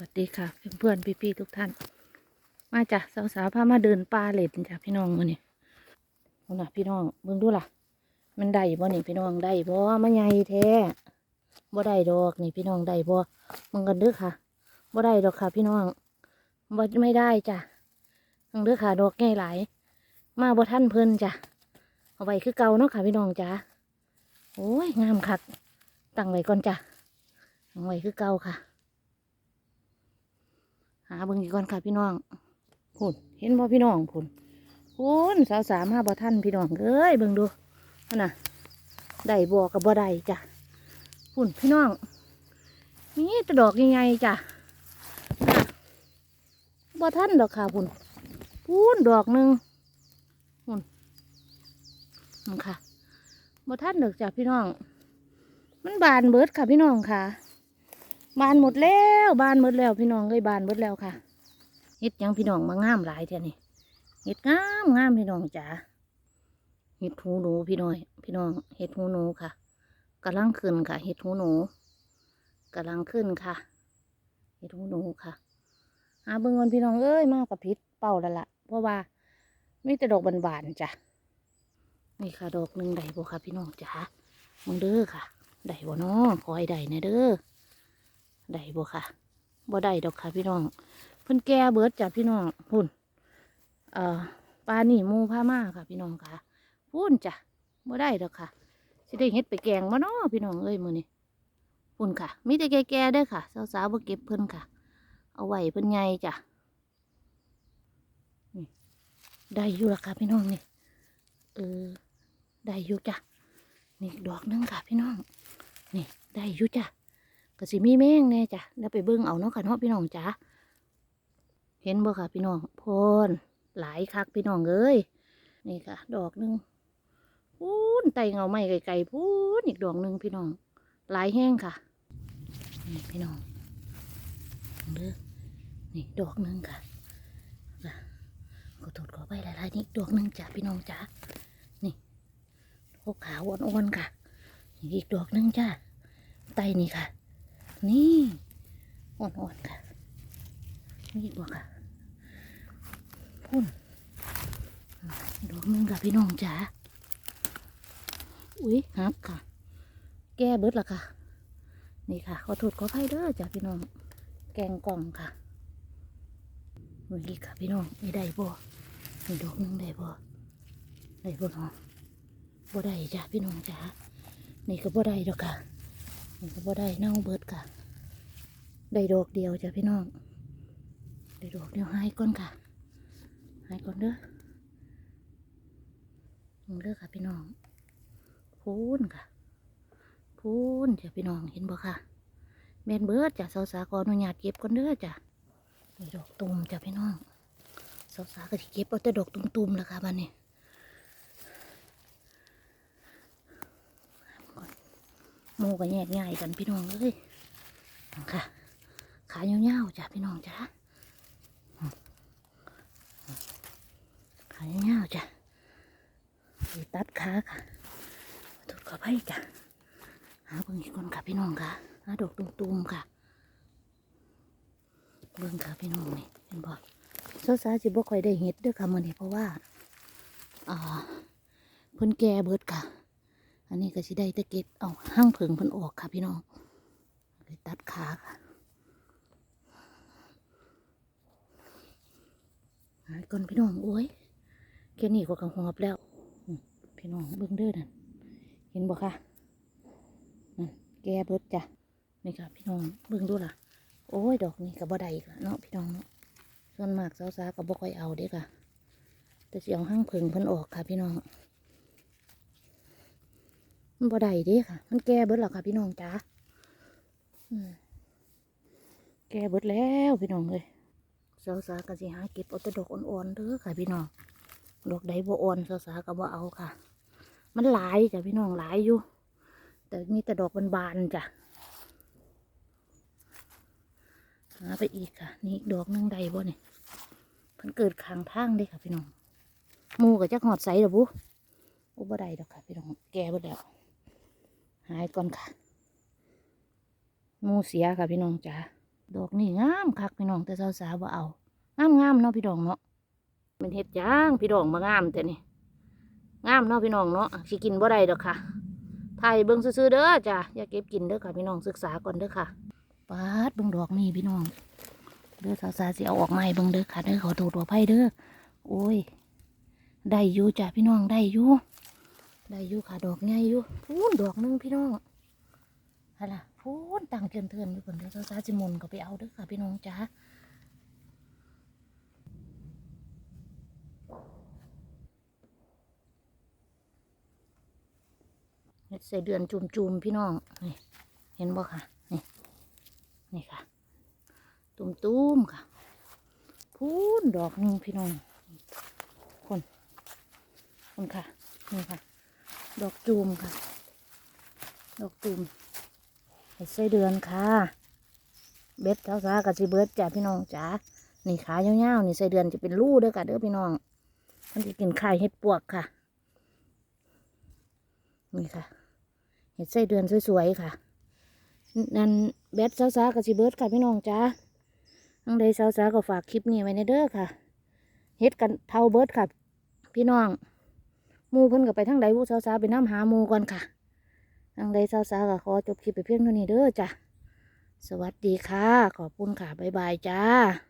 วัสดีค่ะ เพื่อนๆพี่ๆทุกท่าน มาจ้ะสาวๆพามาเดินป่าเล่นจ้ะพี่น้องมือนี้เอาน่ะพี่น้องเบิ่งดูล่ะ มันได้บ่นี่พี่น้องได้บ่มาใหญ่แท้บ่ได้ดอกนี่พี่น้องได้บ่มึงกันเด้อค่ะบ่ได้ดอกค่ะ พี่น้องบ่ไม่ได้จ้ะมึงเด้อค่ะดอกใหญ่หลาย มาบ่ทันเพิ่นจ้ะเอาไว้คือเก่าเนาะค่ะ พี่น้องจ้ะโอ้ยงามคักตั้งไว้ก่อนจ้ะตั้งไว้คือเก่าค่ะ หาเบิ่งอีกก่อนค่ะพี่น้องพุ่นเห็นบ่พี่น้องพุ่นพุ่นสาวสามห้าบ่ท่านพี่น้องเอ้ยเบิ่งดูน่ะได้บ่กับบ่ได้จ้ะพุ่นพี่น้องนี่แตะดอกใหญ่ๆจ้ะบ่ท่านดอกค่ะพุ่นพุ่นดอกหนึ่งพุ่นนั่นค่ะบ่ท่านดอกจ้ะพี่น้อง มันบานเบิดค่ะพี่น้องค่ะ บานหมดแล้วบานหมดแล้วพี่น้องเอ้ยบานหมดแล้วค่ะเฮ็ดยังพี่น้องมางามหลายเท่านี่เฮ็ดงามงามพี่น้องจ๋าเฮ็ดหูหนูพี่น้อย พี่น้องเฮ็ดหูหนูค่ะกำลังขึ้นค่ะเฮ็ดหูหนูกำลังขึ้นค่ะเฮ็ดหูหนูค่ะหาเบิ่งก่อนพี่น้องเอ้ยมากกับพิษเป่าแล้วล่ะเพราะว่ามีแต่ดอกบานๆจ้ะนี่ค่ะดอกหนึ่งได้บ่ค่ะพี่น้องจ๋ามึงเด้อค่ะได้บ่น้อขอให้ได้น่เด้อ ได้บ่ค่ะบ่ได้ดอกค่ะพี่น้องเพิ่นแก่เบิดจ้ะพี่น้องพุ่นเอ่อปลานี่หมูผ้ามาค่ะ พี่น้องค่ะพุ่นจ้ะบ่ได้ดอกค่ะสิได้เฮ็ดไปแกงบ่เนาะพี่น้องเอ้ยมื้อนี้พุ่นค่ะมีแต่แก่ๆเด้อค่ะสาวๆบ่เก็บเพิ่นค่ะ เอาไว้เพิ่นใหญ่จ้ะได้อยู่ละค่ะพี่น้องนี่เออได้อยู่จ้ะนี่ดอกหนึงค่ะพี่น้อง นี่ได้อยู่จ้ะ ก็สิมีแมงแน่จ้ะเดี๋ยวไปเบิ่งเอาเนาะค่ะเนาะพี่น้องจ้าเห็นบ่ค่ะ พี่น้องพนหลายคักพี่น้องเอ้ยนี่ค่ะ ดอกหนึ่งพูนไตเงาไม้ไกลๆพูนอีกดอกหนึ่งพี่น้อง หลายแห้งค่ะนี่พี่น้องเด้อนี่ดอกหนึ่งค่ะจ้ะขอโทษขอไปหลายๆนี่ดอกหนึ่งจ้ะพี่น้องจ้านี่โอ้ขาวอ่อนๆค่ะอีกดอกหนึ่งจ้าไตนี่ค่ะ นี่อ่อนๆค่ะนี่บ่ค่ะพุ่นดอกหนึงค่ะพี่น้องจ๋าอุ๊ยฮับค่ะ แก้เบิดละค่ะ นี่ค่ะขอโทษขออภัยเด้อจ้ะพี่น้อง แกงกล่องค่ะเมื่อกี้ค่ะพี่น้องไม่ได้บ่มีดอกนึงได้บ่ได้บ่เนาะบ่ได้จ้ะพี่น้องจ๋านี่ก็บ่ได้ดอกค่ะ นี่ก็บ่ได้เน่าเบิดค่ะ ได้ดอกเดียวจ้ะพี่น้อง ได้ดอกเดียวหายก่อนค่ะ หายก่อนเด้อมึงเด้อค่ะพี่น้องพูนค่ะพูนจ้ะพี่น้องเห็นบ่ค่ะ แม่นเบิดจ้ะสาวสาขออนุญาตเก็บก่อนเด้อจ้ะนี่ดอกตุ่มจ้ะพี่น้องสาวสาก็สิเก็บเอาแต่ดอกตุ่มๆแล้วค่ะบ้านนี้ก่อน หมูก็แยกง่ายกันพี่น้องเอ้ยค่ะ ขายาวๆจ้ะพี่น้องจ้ะขายาวๆจ้ะตัดขาค่ะถูกขอไปจ้ะหาเบิ่งอีกคนค่ะพี่น้องค่ะหาดอกตุ่มๆค่ะเบิ่งค่ะพี่น้องนี่เป็นบ่สาวสาสิบ่ค่อยได้เห็ดเด้วยค่ะมื้อนี้เพราะว่าอ่าเพิ่นแก่เบิดค่ะ อันนี้ก็สิได้ตะเก็บเอาห้างเพิงพิ่นออกค่ะพี่น้องไปตัดขาค่ะหายก่อนพี่น้องโอ้ยแค่นี้ก็กังหอบแล้ว พี่น้องเบิ่งเด้อนั่นเห็นบ่คะนั่นแกเบิดจ้ะนี่ค่ะพี่น้องเบิ่งดูล่ะ โอ้ยดอกนี้ก็บ่ได้อีกละเนาะพี่น้องเนาะส่วนมากสาวๆก็บ่ค่อยเอาเด้ค่ะแต่สิเอาห้างเพิงพิ่นออกค่ะพี่น้อง บ่ได้เด้ค่ะ มันแก่เบิดแล้วค่ะพี่น้องจ้าแก่เบิดแล้วพี่น้องเลยสาวสาก็สิหาเก็บเอาแต่ดอกอ่อนๆเด้อค่ะพี่น้อง ดอกใดบ่อ่อนสาวสาก็บ่เอาค่ะ มันหลายจ้ะพี่น้องหลายอยู่ แต่มีแต่ดอกบานๆจ้ะหาไปอีกค่ะ นี่ดอกนึงใดบ่เนี่ยเพิ่นเกิดข้างทางเด้ค่ะพี่น้องมูกับจักหอดใสเด้อบุอ้บ่ไดดอกค่ะพี่น้อง แก่เบิดแล้ว หายก่อนค่ะหมูเสียค่ะพี่น้องจ้าดอกนี่งามคักพี่น้องแต่สาวๆบ่เอางามงามเนาะพี่น้องเนาะเป็นเฮ็ดย่างพี่น้องมางามแต่นี่งามเนาะพี่น้องเนาะสิกินบ่ได้ดอกค่ะถ่ายเบิ่งซื่อๆเด้อจ้ะอย่าเก็บกินเด้อค่ะพี่น้องศึกษาก่อนเด้อค่ะปาดเบิ่งดอกนี่พี่น้องเด้อสาวๆสิเอาออกมาให้เบิ่งเด้อค่ะเด้อขอโทษขออภัยเด้อโอ้ยได้อยู่จ้ะพี่น้องได้อยู่ ได้อยู่ค่ะดอกใหญ่อยู่พูนดอกหนึงพี่น้องอะไรพูนตังเกินเทินอยู่คนเดียวซาจิมนก็ไปเอาด้อค่ะพี่น้องจ้าเฮ็ดใส่เดือนจุ่มๆพี่น้องนี่เห็นบ่ค่ะนี่นี่ค่ะ ตุ่มๆค่ะพูนดอกหนึงพี่น้องคนคนค่ะนี่ค่ะ ดอกจูมค่ะ ดอกจูมเห็ดไส้เดือนค่ะ เบ็ดเท้าซากับสิเบิร์ดจ้าพี่น้องจ้านี่ขายาวๆนี่ไส้เดือนจะเป็นรูเด้อค่ะเด้อพี่น้องมันจะกินไข่เห็ดปวกค่ะ นี่ค่ะ เห็ดไส้เดือนสวยๆค่ะ นั่นเบ็ดเท้าซากับสิเบิร์ดค่ะพี่น้องจ้าทั้งใดเท้าซาก็ฝากคลิปนี้ไว้ในเด้อค่ะเฮ็ดกันเท่าเบิร์ดค่ะ พี่น้อง มูเพิ่นก็ไปทางใดผู้สาวๆไปน้ำหามูก่อนค่ะทางใดสาวๆก็ขอจบคลิปไปเพียงเท่านี้เด้อจ้ะสวัสดีค่ะ ขอบคุณค่ะ บ๊ายบายจ้า